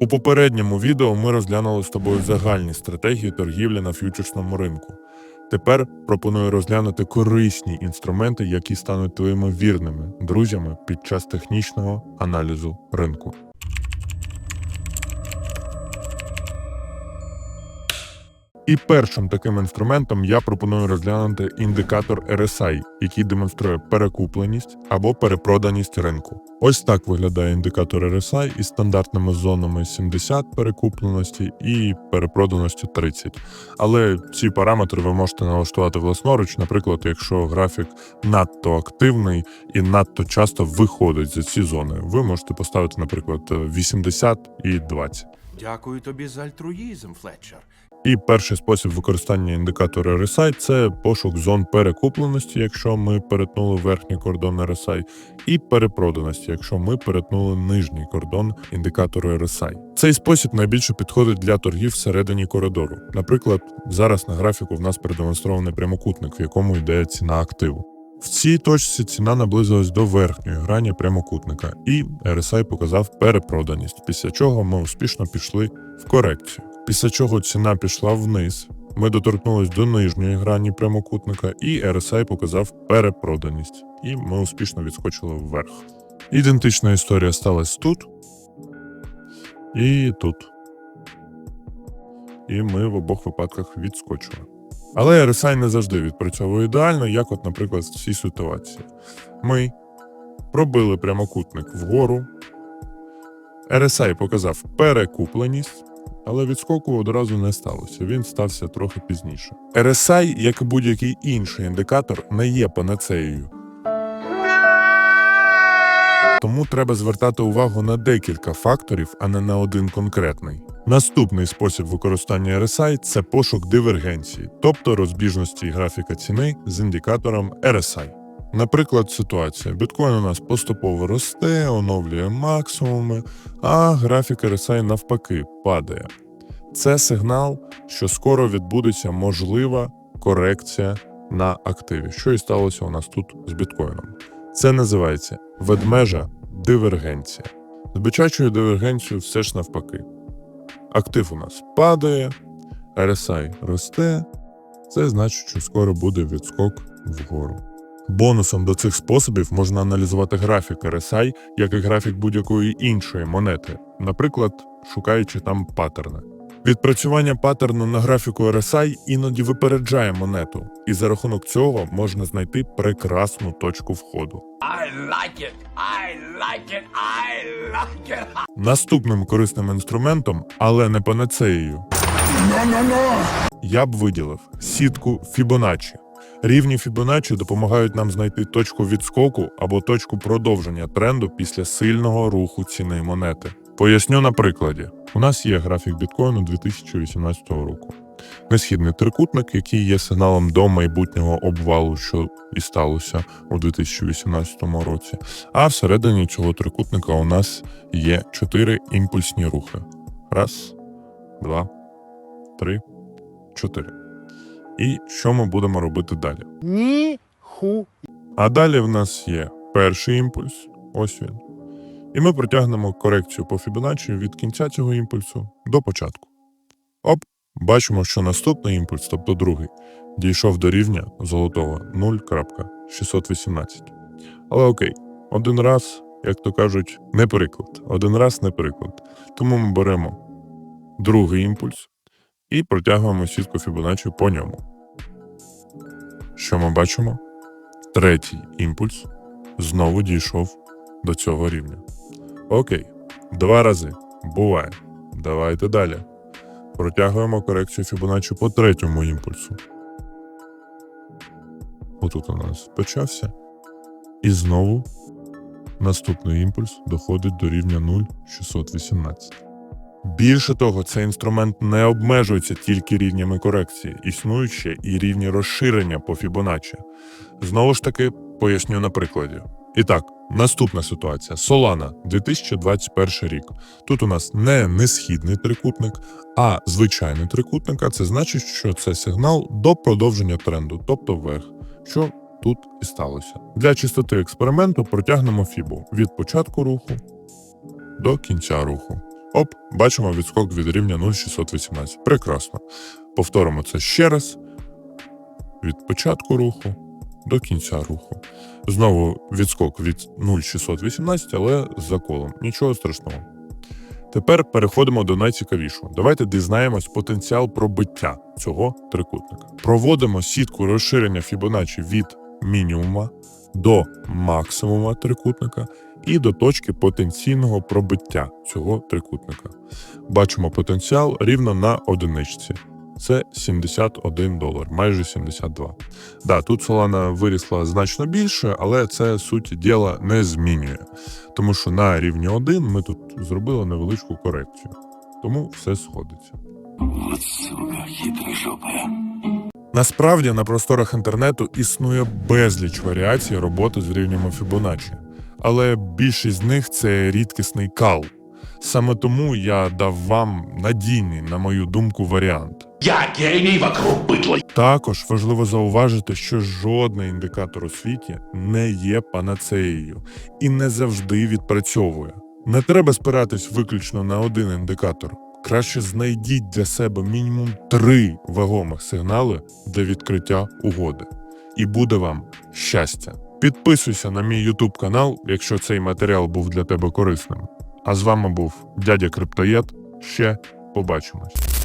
У попередньому відео ми розглянули з тобою загальні стратегії торгівлі на ф'ючерсному ринку. Тепер пропоную розглянути корисні інструменти, які стануть твоїми вірними друзями під час технічного аналізу ринку. І першим таким інструментом я пропоную розглянути індикатор RSI, який демонструє перекупленість або перепроданість ринку. Ось так виглядає індикатор RSI із стандартними зонами 70 перекупленості і перепроданості 30. Але ці параметри ви можете налаштувати власноруч, наприклад, якщо графік надто активний і надто часто виходить за ці зони, ви можете поставити, наприклад, 80 і 20. Дякую тобі за альтруїзм, Флетчер. І перший спосіб використання індикатора RSI – це пошук зон перекупленості, якщо ми перетнули верхній кордон RSI, і перепроданості, якщо ми перетнули нижній кордон індикатору RSI. Цей спосіб найбільше підходить для торгів всередині коридору. Наприклад, зараз на графіку в нас продемонстрований прямокутник, в якому йде ціна активу. В цій точці ціна наблизилась до верхньої грані прямокутника, і RSI показав перепроданість, після чого ми успішно пішли в корекцію. Після чого ціна пішла вниз, ми доторкнулись до нижньої грані прямокутника, і RSI показав перепроданість, і ми успішно відскочили вверх. Ідентична історія сталася тут і тут. І ми в обох випадках відскочили. Але RSI не завжди відпрацьовує ідеально, як, от, наприклад, в цій ситуації. Ми пробили прямокутник вгору. RSI показав перекупленість, але відскоку одразу не сталося. Він стався трохи пізніше. RSI, як і будь-який інший індикатор, не є панацеєю. Тому треба звертати увагу на декілька факторів, а не на один конкретний. Наступний спосіб використання RSI – це пошук дивергенції, тобто розбіжності графіка ціни з індикатором RSI. Наприклад, ситуація: біткоін у нас поступово росте, оновлює максимуми, а графік RSI навпаки падає. Це сигнал, що скоро відбудеться можлива корекція на активі, що і сталося у нас тут з біткоїном. Це називається ведмежа дивергенція. З бичачою дивергенцією все ж навпаки. Актив у нас падає, RSI росте. Це значить, що скоро буде відскок вгору. Бонусом до цих способів можна аналізувати графік RSI, як і графік будь-якої іншої монети, наприклад, шукаючи там паттерни. Відпрацювання паттерну на графіку RSI іноді випереджає монету, і за рахунок цього можна знайти прекрасну точку входу. I like it! I like it! I like it! Наступним корисним інструментом, але не панацеєю, я б виділив сітку Fibonacci. Рівні Fibonacci допомагають нам знайти точку відскоку або точку продовження тренду після сильного руху ціни монети. Поясню на прикладі: у нас є графік біткоїну 2018 року. Несхідний трикутник, який є сигналом до майбутнього обвалу, що і сталося у 2018 році. А всередині цього трикутника у нас є чотири імпульсні рухи: раз, два, три, чотири. І що ми будемо робити далі? Ні ху. А далі в нас є перший імпульс, ось він. І ми протягнемо корекцію по Fibonacci від кінця цього імпульсу до початку. Оп, бачимо, що наступний імпульс, тобто другий, дійшов до рівня золотого 0.618. Але окей, один раз, як то кажуть, не приклад. Один раз не приклад. Тому ми беремо другий імпульс і протягуємо сітку Fibonacci по ньому. Що ми бачимо? Третій імпульс знову дійшов до цього рівня. Окей, два рази. Буває. Давайте далі. Протягуємо корекцію Fibonacci по третьому імпульсу. Отут у нас почався. І знову наступний імпульс доходить до рівня 0,618. Більше того, цей інструмент не обмежується тільки рівнями корекції, існують ще і рівні розширення по Fibonacci. Знову ж таки, поясню на прикладі. І так, наступна ситуація: Solana, 2021 рік. Тут у нас не несхідний трикутник, а звичайний трикутник. А це значить, що це сигнал до продовження тренду, тобто вверх, що тут і сталося. Для чистоти експерименту протягнемо фібу від початку руху до кінця руху. Оп, бачимо відскок від рівня 0,618. Прекрасно. Повторимо це ще раз. Від початку руху до кінця руху. Знову відскок від 0,618, але з заколом. Нічого страшного. Тепер переходимо до найцікавішого. Давайте дізнаємось потенціал пробиття цього трикутника. Проводимо сітку розширення Fibonacci від мінімума до максимума трикутника і до точки потенційного пробиття цього трикутника. Бачимо потенціал рівно на одиничці. Це 71 долар, майже 72. Да, тут Solana вирісла значно більше, але це суть діла не змінює. Тому що на рівні 1 ми тут зробили невеличку корекцію. Тому все сходиться. Насправді на просторах інтернету існує безліч варіацій роботи з рівнями Fibonacci, але більшість з них це рідкісний кал. Саме тому я дав вам надійний, на мою думку, варіант. Я гений вокруг быдла. Також важливо зауважити, що жодний індикатор у світі не є панацеєю і не завжди відпрацьовує. Не треба спиратись виключно на один індикатор. Краще знайдіть для себе мінімум три вагомих сигнали для відкриття угоди. І буде вам щастя. Підписуйся на мій YouTube канал, якщо цей матеріал був для тебе корисним. А з вами був дядя Криптоєд. Ще побачимось.